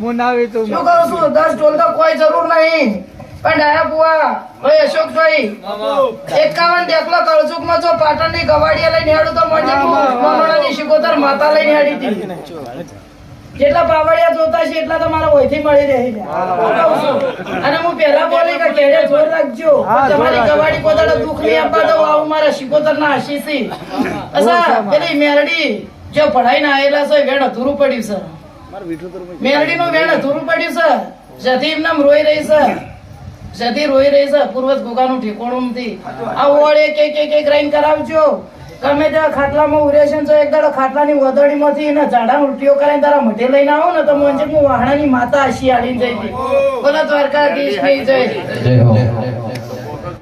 હું ના વેચું શું કરું છું? દસ ઢોલ તો કોઈ જરૂર નહીં. પણ ડાયા બુઆ ભાઈ અશોકભાઈ એકાવન ડેકલો કળસુકમાં જો પાટણની ગવાડિયા લઈને હેડું તો મોટી મમણા ની. શિકોતર માતા લઈને હેડી હતી. જેટલા પાવડિયા જોતા છે એટલા તો મારા વહીથી મળી રહે છે. છું. અને હું પહેલા બોલી કે કેડે જોર રાખજો. તમારી ગવાડી પોતાનો દુઃખ નહીં આપવા દઉં આવું મારા શિકોતર ના આશીષી. અસા પેલી મેરડી. જો પઢાઈ ના આયેલા છે વેણ અધૂરું પડ્યું છે મેરડી નું વેણ અધૂરું પડ્યું છે જતી એમનામ રોઈ રહી છે જતી રોઈ રહી છે પૂર્વજ ગોગાનું ઠેકોણું નથી આ ઓળ એક એક એક એક રાઈન કરાવજો. તમે ત્યાં ખાટલામાં ઉરે છે ને તો એક દાડો ખાટલાની વધડીમાંથી એના ઝાડા ઉલટીઓ કરાવીને તારા મઢે લઈને આવો ને તો મને હું વાહણાની માતા હશી આલીને જઈ બોલા બોલો દ્વારકાધીશની જય.